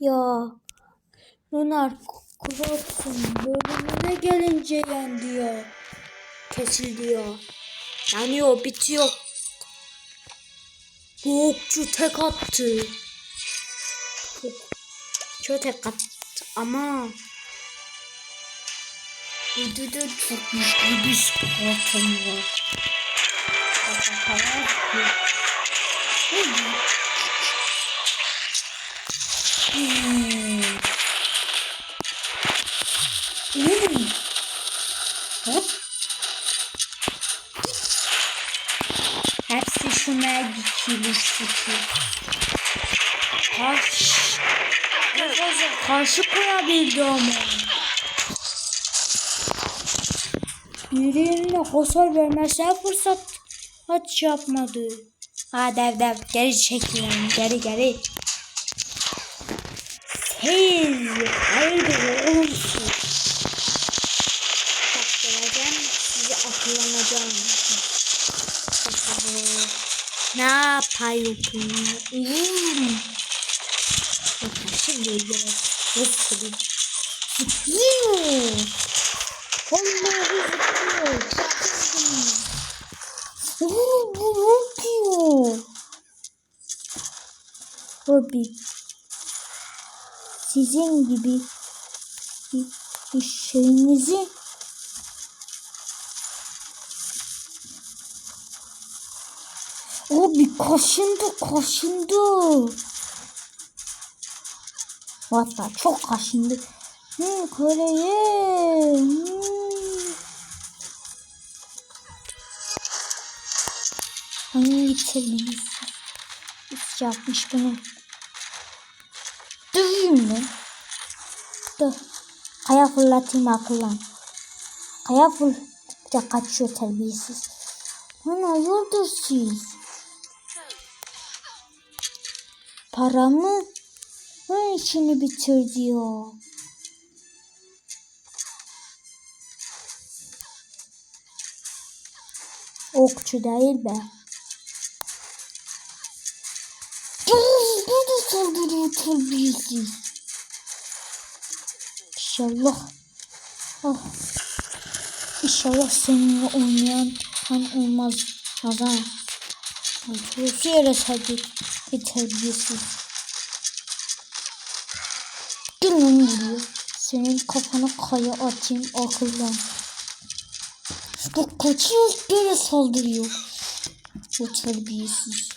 Ya Lunar Cross'un bölümüne gelince yendi ya. Kesildi ya. Yanıyor bitiyor. Bu okçu tek attı. Çok, tek attı ama Videoda çok güçlü bir sportum var. Hmm. Hmm. Hop. Hepsi şuna dikili sıkı. Karşı. Karşı koyabildi ama. Birine hasar vermesine fırsat hiç yapmadı. Ha dev dev geri çekilelim geri geri. Hey, hayırdır olsun. Akıllanacağım. Ne yapayım? Hmm. Bakın şimdi biraz nasıl Zıplıyor. Vallahi zıplıyor. Oo, bu ne yapıyor? Abi sizin gibi bir, bir şeyinizi Abi kaşındı kaşındı. Hatta çok kaşındı. Hmm, Kore'ye. Hmm. Terbiyesiz Hiç yapmış bunu. Döveyim mi? Dur. Kaya fırlatayım akıllan. Kaya fır... Bir de kaçıyor terbiyesiz. Ana hayırdır siz? Paramı Hı, işini bitirdi ya. Okçu değil be. Ne de saldırıyor terbiyesiz. İnşallah. Oh. İnşallah seninle oynayan kan olmaz. Kazan. Yere sadece bir terbiyesiz. Gel lan buraya. Senin kafana kaya atayım akıllan. Bak kaçıyor böyle saldırıyor. Bu terbiyesiz.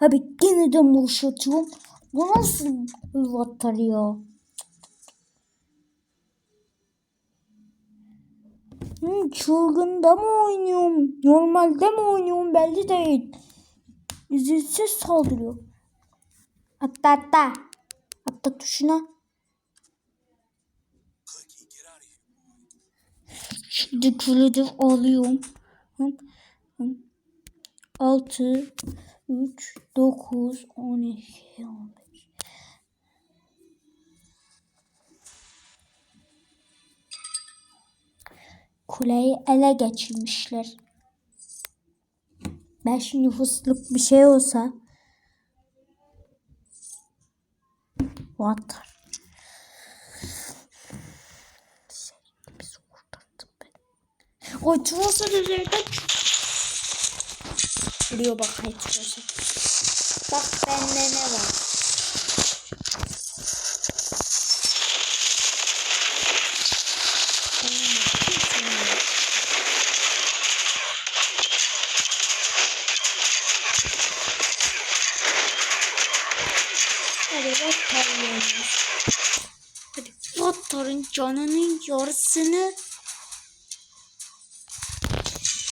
Abi yine de boş atıyorum. Bu nasıl vatar ya? Hmm, çılgında mı oynuyorum? Normalde mi oynuyorum belli değil. İzinsiz saldırıyor. Hatta hatta. Hatta tuşuna. Şimdi kilidi alıyorum. 6 3 9 12 15 Kuleyi ele geçirmişler. Beş nüfusluk bir şey olsa Water. Oy Tros'a üzerinden Vuruyor bak hay Tros'a. Bak bende ne var. Hadi Vatar'ın canının yarısını